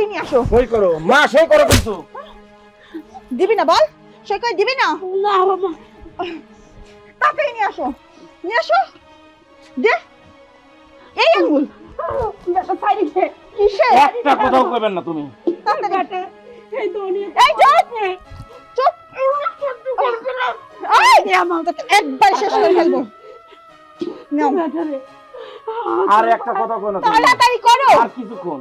তাড়াতাড়ি নিয়ে আসো। সই করো। মা সই করো কিন্তু। দিবি না বল? সই করে দিবি না? না বাবা। তাড়াতাড়ি নিয়ে আসো। নিয়ে আসো। দে। এই আঙ্গুল। একটা কথাও কইবেন না তুমি। এই তো উনি এই চুপ। একবার শেষ করে ফেলব। নাও আর একটা কথা কই না তুমি। তাড়াতাড়ি করো। আর কিছুক্ষণ।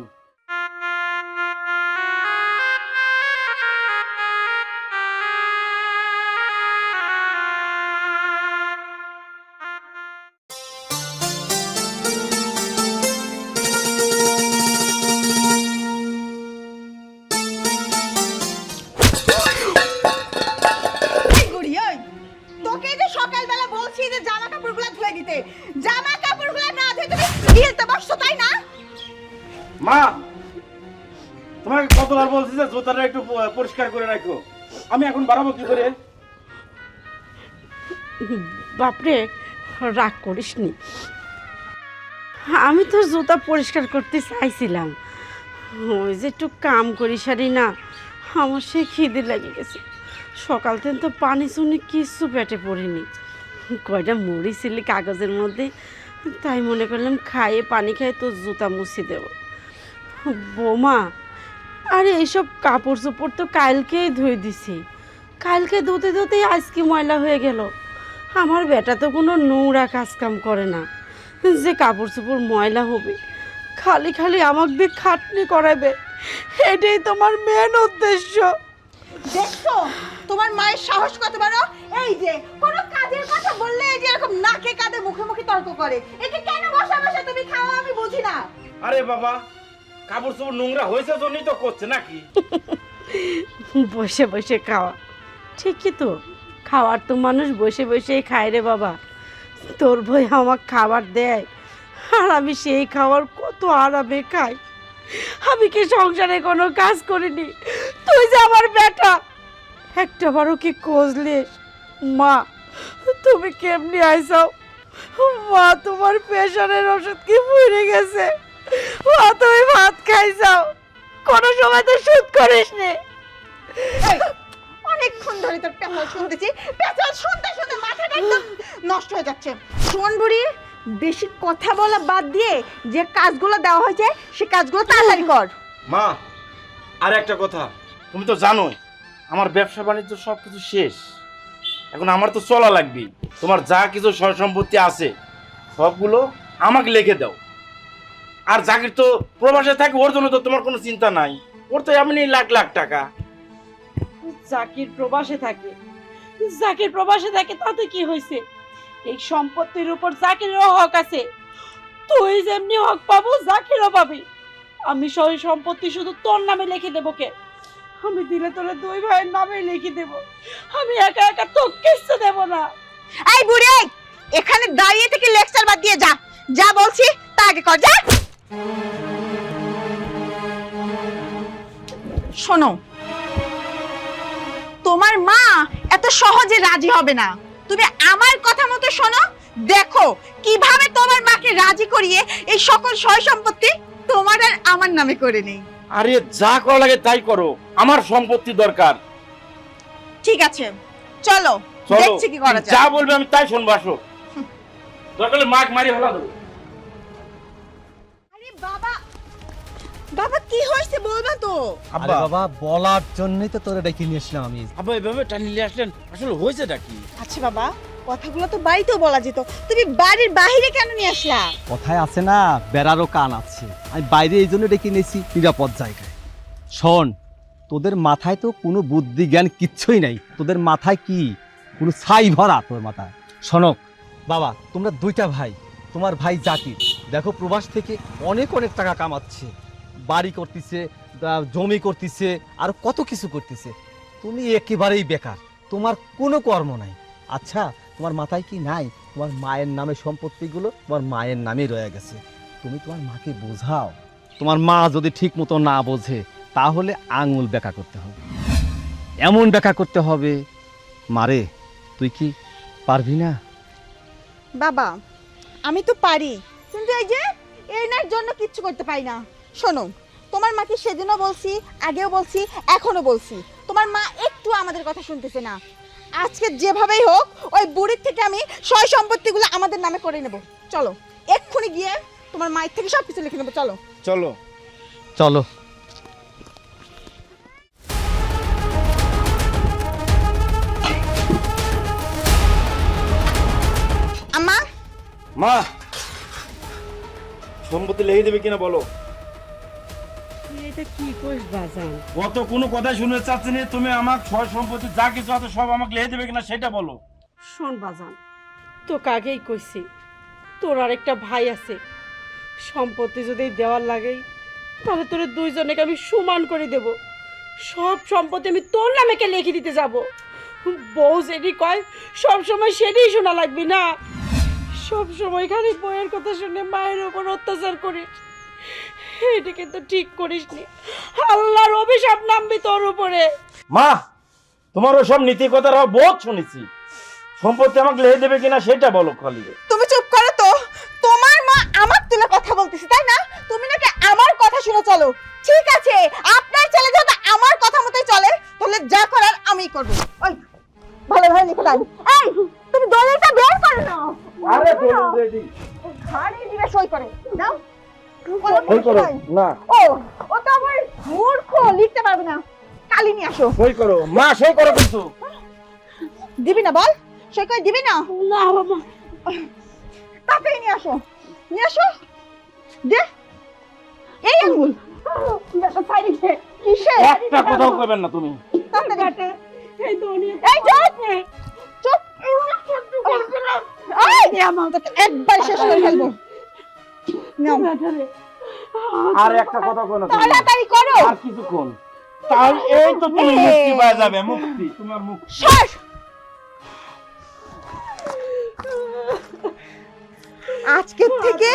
বাড়াবো কি করে? বাপরে, রাগ করিস নি আমি তো জুতা পরিষ্কার করতে চাইছিলাম। ওই যে একটু কাম করি সারি না, আমার সে খিদে লেগে গেছে। সকাল থেকে তো পানি শুনি কিচ্ছু পেটে পড়িনি। কয়টা মুড়ি ছিলি কাগজের মধ্যে, তাই মনে করলাম খাইয়ে পানি খাই তো জুতা মুছি দেব। বোমা, আরে এইসব কাপড় চোপড় তো কালকেই ধুয়ে দিছি। কালকে ধুতে ধুতেই আজকে ময়লা হয়ে গেল। আমার বেটা তো কোনো নোংরা কাজ কাম করে না। যে কাপড় চোপড় ময়লা হবে খালি খালি আমাকে দিয়ে খাটনি করাবে এটাই তোমার মেন উদ্দেশ্য। দেখছ? তোমার মায়ের সাহস কত বড়? এই যে কোনো কাজের কথা বললে এই যে এরকম নাকে কাঁধে মুখে মুখে তর্ক করে। একে কেন বসা বসা তুমি খাওয়া আমি বুঝি না। আরে বাবা কাপড় চোপড় নোংরা হয়েছে জন্যই তো করছে নাকি? বসে বসে খাওয়া। ঠিকই তো। খাওয়ার তো মানুষ বসে বসেই খায় রে বাবা। তোর ভাই আমার খাবার দেয়। আর আমি সেই খাবার কত আরামে খাই। আমি কি সংসারে কোনো কাজ করিনি। তুই যে আমার বেটা। একটা বারও কি খোঁজলিস? মা, তুমি কেমনি আইসাও? মা, তোমার প্রেশারের ওষুধ কি পড়ে গেছে? মা, তুমি ভাত খাইছাও কোনো সময় তো সুদ করিস নি অনেকক্ষণ ধরে তোর পেঁচাল শুনতেছি। পেঁচাল শুনতে শুনতে মাথাটা একদম নষ্ট হয়ে যাচ্ছে। শোন বুড়ি, বেশি কথা বলা বাদ দিয়ে যে কাজগুলো দেওয়া হয়েছে, সে কাজগুলো তাড়াতাড়ি কর। মা, আর একটা কথা, তুমি তো জানোই, আমার ব্যবসা বাণিজ্য সব কিছু শেষ। এখন আমার তো চলা লাগবে তোমার যা কিছু সম্পত্তি আছে, সবগুলো আমাকে লিখে দাও। আর জাকির তো প্রবাসে থাকে, ওর জন্য তো তোমার কোনো চিন্তা নাই। ওর তো এমনি লাখ লাখ টাকা। জাকির প্রবাসে থাকে। জাকির প্রবাসে থাকে তাতে কি হয়েছে? এই সম্পত্তির উপর জাকিরেরও হক আছে। তুই যেমনি হক পাবো জাকিরও পাবি। আমি সই সম্পত্তি শুধু তোর নামে লিখে দেবো কে? আমি দিলে তোরে দুই ভাইয়ের নামে লিখে দেবো। আমি একা একা তো কিচ্ছু দেবো না। এই বুড়ি এখানে দাঁড়িয়ে থেকে লেকচার বাদ দিয়ে যা। যা বলছি তা আগে কর যা! শোনো তোমার মা এত সহজে রাজি হবে না। তুমি আমার কথা মতো শোনো দেখো কীভাবে তোমার মাকে রাজি করিয়ে এই সকল সয় সম্পত্তি তোমার আর আমার নামে করে নেই। আরে যা করা লাগে তাই করো আমার সম্পত্তি দরকার। ঠিক আছে চলো চলো। দেখছি কি করা যায়। যা বলবে আমি তাই শুনব আসো। দরকার হলে মাক মারি ফেলা দেবো। বাবা কি হয়েছে বলবা তো? আরে বাবা বলার জন্যই তো তোরে ডেকে নিয়ে এসলাম আমি। আব্বা এভাবে টানি নিয়ে আসলেন আসলে হয়েছেটা কি? আচ্ছা বাবা কথাগুলো তো বাড়িতেও বলা যেত। তুমি বাড়ির বাইরে কেন নিয়ে আসলা? কথায় আছে না বেড়ারও কান আছে। আমি বাইরে এই জন্য ডেকে নিয়েছি নিরাপদ জায়গায়। শোন তোদের মাথায় তো কোনো বুদ্ধি জ্ঞান কিচ্ছুই নাই। তোদের মাথায় কি? কোনো ছাই ভরা তোর মাথায়। শোনক বাবা তোমরা দুইটা ভাই তোমার ভাই জাকির। দেখো প্রবাস থেকে অনেক অনেক টাকা কামাচ্ছে। বাড়ি করতেছে জমি করতেছে, আর কত কিছু করতেছে। তুমি একেবারেই বেকার। তোমার কোনো কর্ম নাই। আচ্ছা তোমার মাথায় কি নাই? তোমার মায়ের নামে সম্পত্তিগুলো তোমার মায়ের নামেই রয়ে গেছে। তুমি তোমার মাকে বোঝাও। তোমার মা যদি ঠিক মতো না বোঝে, তাহলে আঙুল বেকা করতে হবে। এমন বেকা করতে হবে, মারে, তুই কি পারবি না? বাবা, আমি তো পারি। কিন্তু এই যে, এনার জন্য কিচ্ছু করতে পারি না। শোনো তোমার মাকে সেদিনও বলছি আগেও বলছি এখনও বলছি। তোমার মা একটু আমাদের কথা শুনতেছে না। আজকে যেভাবেই হোক ওই বুড়ির থেকে আমি সয় সম্পত্তিগুলো আমাদের নামে করে নেব। চলো এক্ষুনি গিয়ে তোমার মায়ের থেকে সব কিছু লিখে নেব চলো। চলো। চলো। আম্মা? মা সম্পত্তি লেগে দেবে কিনা বলো? তুই এটা কি করিস বাজান? অত কোনো কথা শুনে চাচ্ছি না তুমি আমার সয় সম্পত্তি যা কিছু আছে সব আমাকে লেগে দেবে কিনা সেটা বলো। শোন বাজান তোকে আগেই কইছি তোর আর একটা ভাই আছে। সম্পত্তি যদি দেওয়ার লাগেই তাহলে তোর দুইজনেকে আমি সমান করে দেব। সব সম্পত্তি আমি তোর নামেকে লিখে দিতে যাব? বউ যেটি কয় সব সময় সেটাই শোনা লাগবি না। সব সময় খালি বইয়ের কথা শুনে মায়ের ওপর অত্যাচার করিস। এটা কিন্তু ঠিক করিস নি আল্লাহর অভিশাপ নামবি তোর উপরে। মা তোমার ওসব নীতি কথা বহুত শুনেছি। সম্পত্তি আমাকে লেগে দেবে কিনা সেটা বলো খালি। তুমি চুপ করো তো। তোমার মা আমার তুলে কথা বলতেছে তাই না? তুমি নাকি আমার কথা শুনে চলো। ঠিক আছে আপনার ছেলে যেহেতু আমার কথা মতোই চলে তাহলে যা করার আমিই করব। ওই ভালো ভালো লিখে এই তুমি দলিলটা বের করো না। আরে চলুন রেডি ঘাড়ে দিবে সই করে। দাও করো। না। ও ও তো আবার মূর্খ লিখতে পারবে না। কালি নিয়ে আসো। করো। মা সই করো কিন্তু। দিবি না বল। সই করে দিবি না? না বাবা। নিয়ে আসো। নিয়ে আসো। দে। এই আঙ্গুল। কিসে? একটা কথাও করবেন না তুমি। এই চুপ। চুপ। এই তোকে একবার শেষ করে ফেলব। আর একটা কথা কই তাড়াতাড়ি করো। আর কিছুক্ষণ। তাই এই তো তুমি মুক্তি পাওয়া যাবে মুক্তি তোমার মুক্তি। শ্বাস আজকের থেকে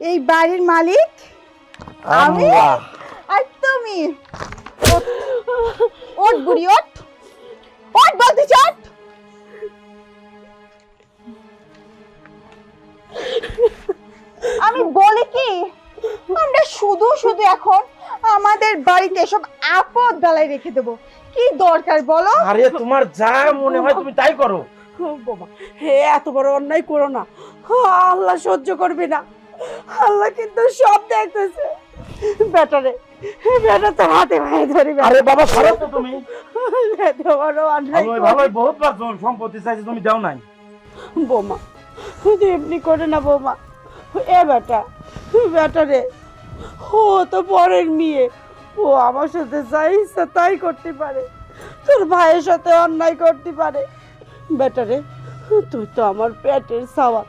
এই বাড়ির মালিক আমি আর তুমি। ওঠ বুড়ি ওঠ বাড়িতে সব আপদ বেলায় রেখে দেবো। কি দরকার বলো? আরে তোমার যা মনে হয় তুমি তাই করো। বাবা হে এত বড় অন্যায় করো না। আল্লাহ সহ্য করবে না। আল্লাহ কিন্তু সব দেখতেছে। বেটারে বেটা তো হাতে ভাই ধরি আরে বাবা খারাপ তো তুমি। অন্যায় ভালোই ভালোই বহুত বার সম্পত্তি চাইছে তুমি দাও নাই। বৌমা তুই এমনি করে না বৌমা। এ বেটা বেটা রে ও তো পরের মেয়ে। ও আমার সাথে যা ইচ্ছা তাই করতে পারে। তোর ভাইয়ের সাথে অন্যায় করতে পারে। বেটা রে তুই তো আমার পেটের সাওয়া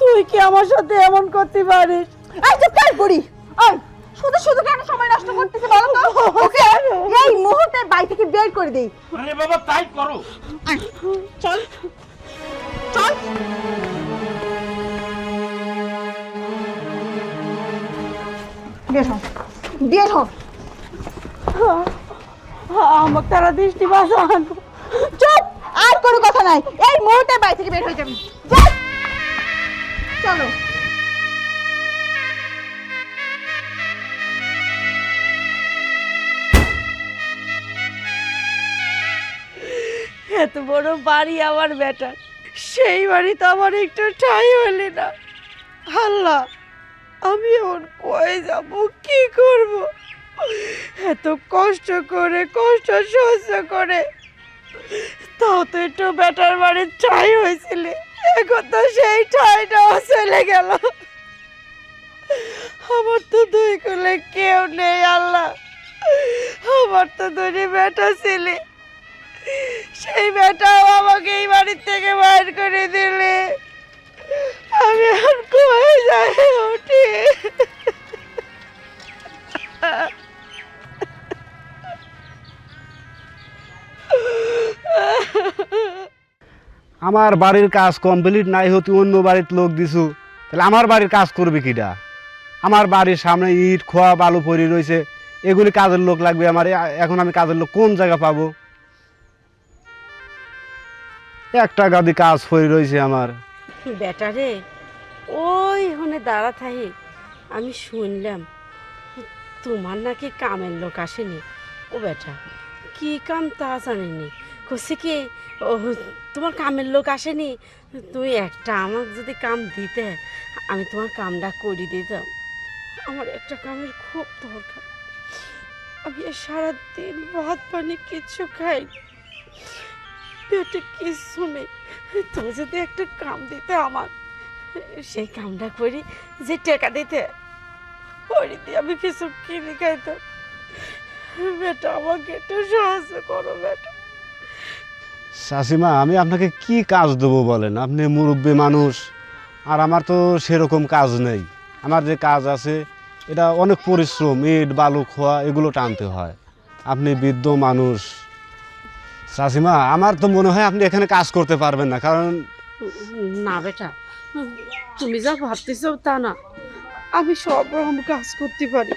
তুই কি আমার সাথে এমন করতে পারিস? এই চুপ কর বুড়ি। ওই শুধু শুধু কেন সময় নষ্ট করতেছে বলো তো? ওকে এই মুহূর্তে বাড়ি থেকে বের করে দেই। আরে বাবা তাই করো। চল। চল। বের হ। বের হ। আমাকে তারা দৃষ্টি বাঁচান। চুপ! আর কোনো কথা নাই। এই মুহূর্তে বাড়ি থেকে বের হয়ে যাবি। চলো। এত বড় বাড়ি আমার বেটার সেই বাড়ি তো আমার একটু ঠাই হলে না। আল্লাহ আমি এখন কয়ে যাব কি করব? এত কষ্ট করে, কষ্ট সহ্য করে। তাও তো একটু বেটার বাড়ির ঠাই হয়েছিল। এখন তো সেই ঠাইটাও চলে গেল। আমার তো দুই কুলে কেউ নেই, আল্লাহ। আমার তো দুটি বেটা ছেলে। সেই বেটাও আমাকে এই বাড়ির থেকে বাইর করে দিলে। আমি আর কই যাই উঠি আমার বাড়ির কাজ কমপ্লিট নাই হতে অন্য বাড়ির লোক দিছু। তাহলে আমার বাড়ির কাজ করবে কিটা আমার বাড়ির সামনে ইট, খোয়া, বালু পড়ে রয়েছে। এগুলি কাজের লোক লাগবে আমার। এখন আমি কাজের লোক কোন জায়গা পাবো? একটা গাদি কাজ পড়ে রয়েছে আমার। বেটা রে, ওই হনে দাঁড়া থাহি। আমি শুনলাম, তোমার নাকি কামের লোক আসেনি। ও বেটা। কি কাম তা জানিনি। কছে কি, ও, তোমার কামের লোক আসেনি? তুমি একটা আমাকে যদি কাম দিতে, আমি তোমার কামটা করে দিতাম। আমার একটা কামের খুব দরকার। আমি সারাদিন ভাত, পানি কিচ্ছু খাই পেটে কিচ্ছু নেই। তুমি যদি একটা কাম দিতে আমার, সেই কামটা করি, যে টাকা দিতে, ওই দিয়ে আমি কিছু কিনে খাইতাম। বেটা আমাকে একটু সাহায্য করো বেটা। শাসিমা আমি আপনাকে কি কাজ দেবো বলেন? আপনি মুরব্বী মানুষ আর আমার তো সেরকম কাজ নেই। আমার যে কাজ আছে এটা অনেক পরিশ্রম ইট বালু খোয়া এগুলো টানতে হয়। আপনি বৃদ্ধ মানুষ। শাসিমা আমার তো মনে হয় আপনি এখানে কাজ করতে পারবেন না কারণ না বেটা তুমি যা ভাবতেছো তা না। আমি সব রকম কাজ করতে পারি।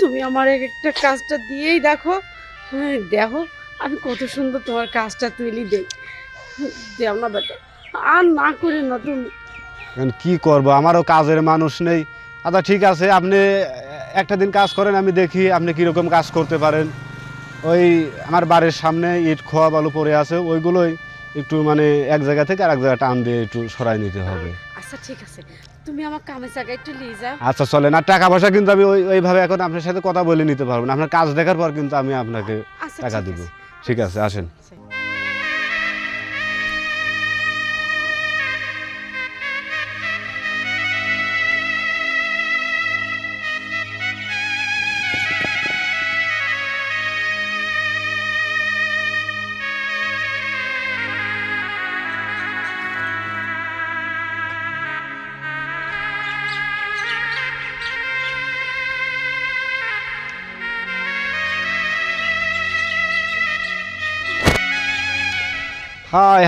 তুমি আমার এক একটা কাজটা দিয়েই দেখো। হ্যাঁ, দেখো আমি কত সুন্দর তোমার কাজটা তুলি দেই। দেও না বেটা আর না করে না তুমি। কি করব? আমারও কাজের মানুষ নেই। আচ্ছা ঠিক আছে আপনি একটা দিন কাজ করেন আমি দেখি আপনি কীরকম কাজ করতে পারেন। ওই আমার বাড়ির সামনে ইট খোয়া বালু পড়ে আছে ওইগুলোই একটু মানে এক জায়গা থেকে আর এক জায়গা টান দিয়ে একটু সরাই নিতে হবে। আচ্ছা ঠিক আছে। তুমি আমার কামের জায়গা একটু নিয়ে যাও। আচ্ছা চলেন। আর টাকা পয়সা কিন্তু আমি ওই ওইভাবে এখন আপনার সাথে কথা বলে নিতে পারব না। আপনার কাজ দেখার পর কিন্তু আমি আপনাকে আচ্ছা টাকা দেবো। দিব ঠিক আছে আসেন।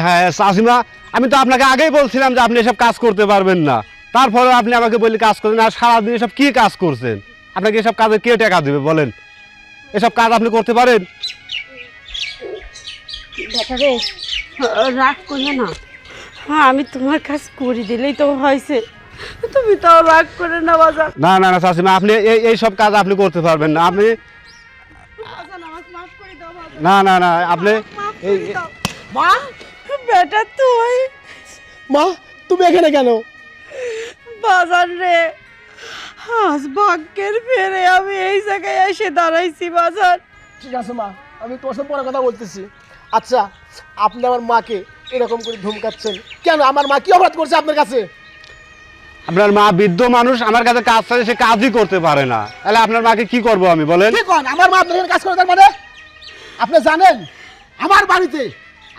হায় হায় চাষিমা আমি তো আপনাকে আগেই বলছিলাম যে আপনি এসব কাজ করতে পারবেন না। তারপরে আপনি আমাকে বললে কাজ করবেন আর সারাদিন এসব কি কাজ করছেন? আপনাকে এসব কাজে কে টাকা দেবে বলেন? এসব কাজ আপনি করতে পারেন? রাগ করো না? হ্যাঁ আমি তোমার কাজ করে দিলেই তো হয়েছে। তুমি তাও রাগ করে না বাজার না না না চাষিমা আপনি এই এই সব কাজ আপনি করতে পারবেন না। আপনি না না না আপনি এই মা বেটা তুই। মা তুমি এখানে কেন? বাজার রে আজ ভাগ্যের ফেরে আমি এই জায়গায় এসে দাঁড়াইছি বাজার ঠিক আছে মা আমি তোমার সাথে পরে কথা বলতেছি। আচ্ছা আপনি আমার মাকে এরকম করে ধমকাচ্ছেন। কেন আমার মা কি অপরাধ করছে আপনার কাছে? আপনার মা বৃদ্ধ মানুষ আমার কাছে কাজ চাইলে সে কাজই করতে পারে না। তাহলে আপনার মাকে কি করব আমি বলেন? কি কন? আমার মা আপনার এখানে কাজ করে তার মানে? আপনি জানেন আমার বাড়িতে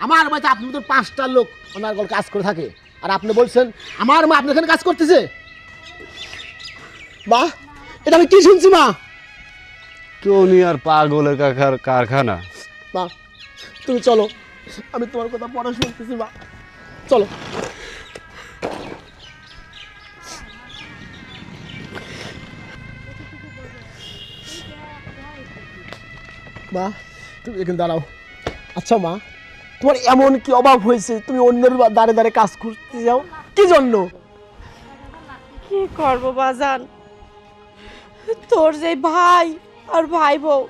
আমার বাড়িতে আপনি তো পাঁচটা লোক ওনার গল কাজ করে থাকে। আর আপনি বলছেন আমার মা আপনার এখানে কাজ করতেছে? মা এটা আমি কি শুনছি মা? কেউ নি আর পাগলের কাকার কারখানা। মা তুমি চলো আমি তোমার কথা পরে শুনতেছি মা। চলো। মা তুমি এখানে দাঁড়াও। আচ্ছা মা। তোমার এমন কি অভাব হয়েছে? তুমি অন্যের দাঁড়ে দাঁড়ে কাজ করতে যাও। কি জন্য? কি করব বাজান? তোর যে ভাই আর ভাই বউ,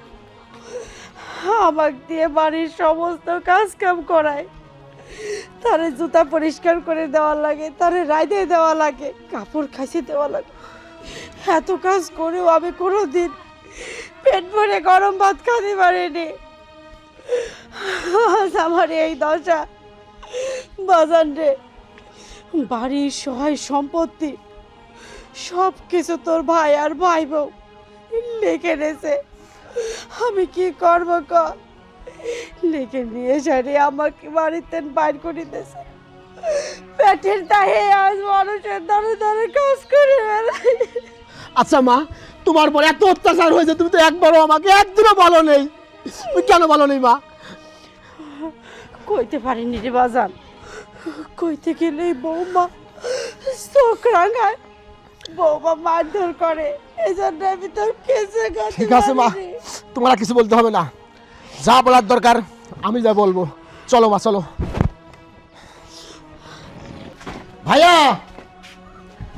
আমাকে দিয়ে বাড়ির সমস্ত কাজ কাম করায়। তারে জুতা পরিষ্কার করে দেওয়া লাগে, তারে রাইদে দেওয়া লাগে, কাপড় খাইছে দেওয়া লাগে। এত কাজ করেও আমি কোনো দিন পেট ভরে গরম ভাত খাতে পারিনি। আজ আমার এই দশা। বাজান রে, বাড়ির সহায় সম্পত্তি সব কিছু তোর ভাই আর ভাই বউ লিখে নেছে আমি কি করব ক? লিখে নিয়ে সারি আমাকে বাড়িতে বাইর করে দিয়েছে। পেটের দায়ে আজ মানুষের দাঁড়ে দাঁড়ে কাজ করে বেড়াই আচ্ছা মা, তোমার পর এত অত্যাচার হয়েছে, তুমি তো একবারও আমাকে একদিনও বলো নেই। কেন বলো নেই মা? কইতে পারিনি রে বাজান। কইতে গেলেই বৌমা চোখ রাঙায় বৌমা মারধর করে। এই জন্য আমি তো কেসে ঠিক আছে মা তোমার আর কিছু বলতে হবে না। যা বলার দরকার আমি যা বলব। চলো মা চলো। ভাইয়া!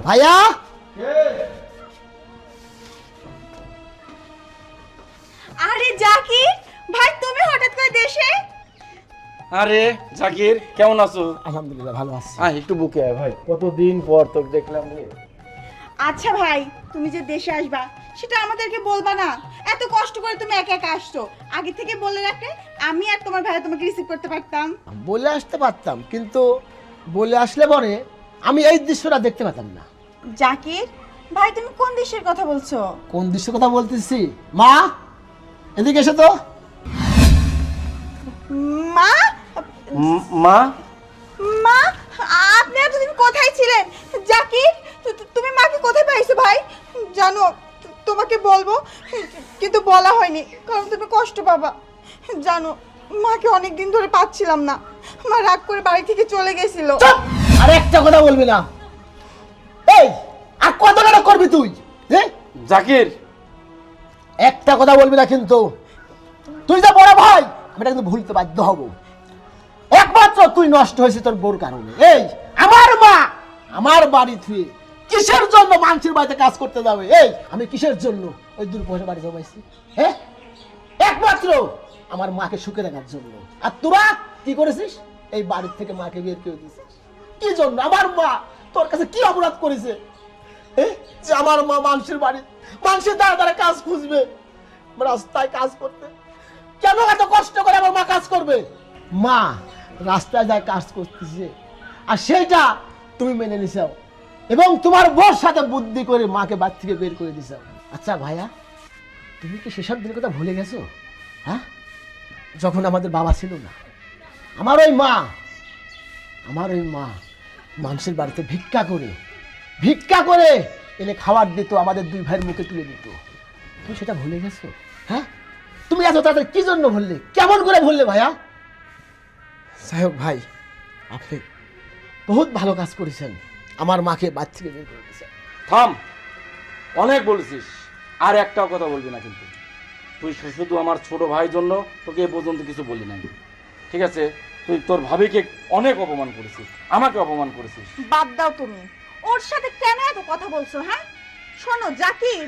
ভাইয়া! আরে জাকির ভাই তুমি হঠাৎ করে দেশে? আরে জাকির কেমন আছো? আলহামদুলিল্লাহ ভালো আছি। আহ একটু বুকে আয় ভাই। কতদিন পর তোকে দেখলাম রে। আচ্ছা ভাই তুমি যে দেশে আসবা সেটা আমাদেরকে বলবা না। এত কষ্ট করে তুমি একা একা আসছো। আগে থেকে বলে রাখলে আমি আর তোমার ভাই তোমাকে রিসিভ করতে পারতাম। বলে আসতে পারতাম কিন্তু বলে আসলে পরে আমি এই দৃশ্যটা দেখতে পেতাম না। জাকির ভাই তুমি কোন দেশের কথা বলছো? কোন দৃশ্যের কথা বলতেছি? মা! এদিকে এসে তো। মা? মা? মা আপনি এতদিন কোথায় ছিলেন? জাকির তুমি মাকে কোথায় পাইছো ভাই? জানো তোমাকে বলব কিন্তু বলা হয়নি কারণ তুমি কষ্ট পাবা। জানো মাকে অনেক দিন ধরে পাচ্ছিলাম না। মা রাগ করে বাড়ি থেকে চলে গেছিল! আর একটা কথা বলবি না। এই আর কত করবি তুই? হ্যাঁ? জাকির একটা কথা বলবি না কিন্তু। তুই যা বড় ভাই, আমি এটা কিন্তু ভুলতে বাধ্য হব। একমাত্র তুই নষ্ট হয়েছিস তোর বোর কারণে। এই, আমার মা, আমার বাড়ি থুয়ে কিসের জন্য মানুষের বাড়িতে কাজ করতে যাবে? এই, আমি কিসের জন্য ওই দূর পয়সা বাড়ি জমাইছি? হ্যাঁ? একমাত্র আমার মাকে সুখে রাখার জন্য। আর তোরা কি করেছিস? এই বাড়ির থেকে মাকে বের করে দিয়েছিস। কি জন্য? আমার মা তোর কাছে কি অপরাধ করেছে? যে আমার মা মানুষের বাড়ি। মানুষের দ্বারা দ্বারা কাজ খুঁজবে। রাস্তায় কাজ করতে। কেন এত কষ্ট করে আমার মা কাজ করবে? মা, রাস্তায় যায় কাজ করতেছে, আর সেটা তুমি মেনে নিছাও। এবং তোমার বোর সাথে বুদ্ধি করে মাকে বাড়ি থেকে বের করে দিছাও। আচ্ছা ভাইয়া, তুমি কি সেসব দিনের কথা ভুলে গেছো? হ্যাঁ? যখন আমাদের বাবা ছিল না, আমার ওই মা, আমার ওই মা মানুষের বাড়িতে ভিক্ষা করে ভিক্ষা করে এনে খাবার দিত আমাদের দুই ভাইয়ের মুখে তুলে দিত। তুমি সেটা ভুলে গেছো? হ্যাঁ? তুমি এত তাড়াতাড়ি কি জন্য ভুললে? কেমন করে ভুললে ভাইয়া? যাই হোক ভাই আপনি বহুত ভালো কাজ করেছেন। আমার মাকে বাড়ি থেকে বের করে দিয়েছেন। থাম অনেক বলেছিস আর একটাও কথা বলবি না কিন্তু। তুই শুধু আমার ছোট ভাইয়ের জন্য তোকে এ পর্যন্ত কিছু বলি নাই। ঠিক আছে? তুই তোর ভাবিকে অনেক অপমান করেছিস আমাকে অপমান করেছিস। বাদ দাও তুমি। ওর সাথে কেন এত কথা বলছো হ্যাঁ? শোনো, জাকির,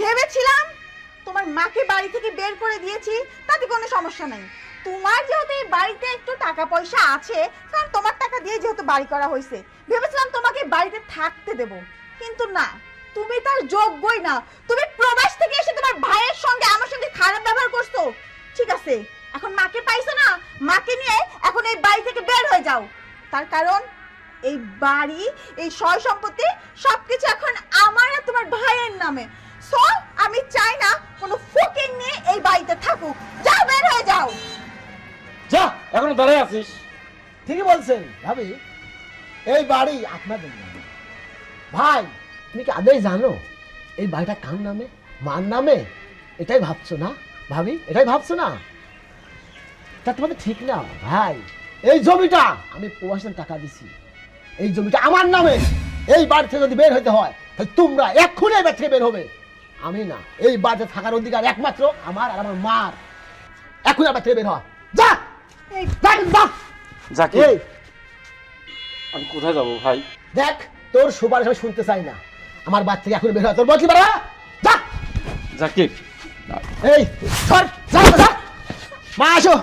ভেবেছিলাম তোমার মাকে বাড়ি থেকে বের করে দিয়েছি, তাতে কোনো সমস্যা নাই। তোমার যেহেতু এই বাড়িতে একটু টাকা পয়সা আছে, কারণ তোমার টাকা দিয়ে যেহেতু বাড়ি করা হয়েছে, ভেবেছিলাম তোমাকে বাড়িতে থাকতে দেব। কিন্তু না, তুমি তার যোগ্যই না। তুমি প্রবাস থেকে এসে তোমার ভাইয়ের সঙ্গে আমার সঙ্গে খারাপ ব্যবহার করছ। ঠিক আছে, এখন মাকে পাইছো না, মাকে নিয়ে এখন এই বাড়ি থেকে বের হয়ে যাও। তার কারণ এই বাড়ি এই সয় সম্পত্তি সবকিছু এখন আমার আর তোমার ভাইয়ের নামে। সো আমি চাই না কোনো ফুকিং নিয়ে এই বাড়িতে থাকুক। যাও বের হয়ে যাও। যা এখনও দাঁড়ায় আছিস। ঠিকই বলছেন ভাবি। এই বাড়ি আপনাদের নামে। ভাই তুমি কি আদেই জানো এই বাড়িটা কার নামে মার নামে? এটাই ভাবছ না? ভাবি এটাই ভাবছ না? তা তোমাদের ঠিক না ভাই। এই জমিটা আমি প্রবাসন টাকা দিছি। এই জমিটা আমার নামে এই বাড়ি থেকে যদি বের হতে হয় তাহলে তোমরা এক্ষুনি এই বাড়ি থেকে বের হবে। আমি না এই বাড়িতে থাকার অধিকার একমাত্র আমার আর আমার মার। এখন আমার থেকে বের হয় যা! এই যা, এই। আমি কোথায় যাব ভাই? দেখ তোর সুপারিশ আমি শুনতে চাই না। আমার বাচ্চা থেকে এখন বের হয় তোর বলছি বাড়া যা! জাকির এই সর যা যা। মা আসো।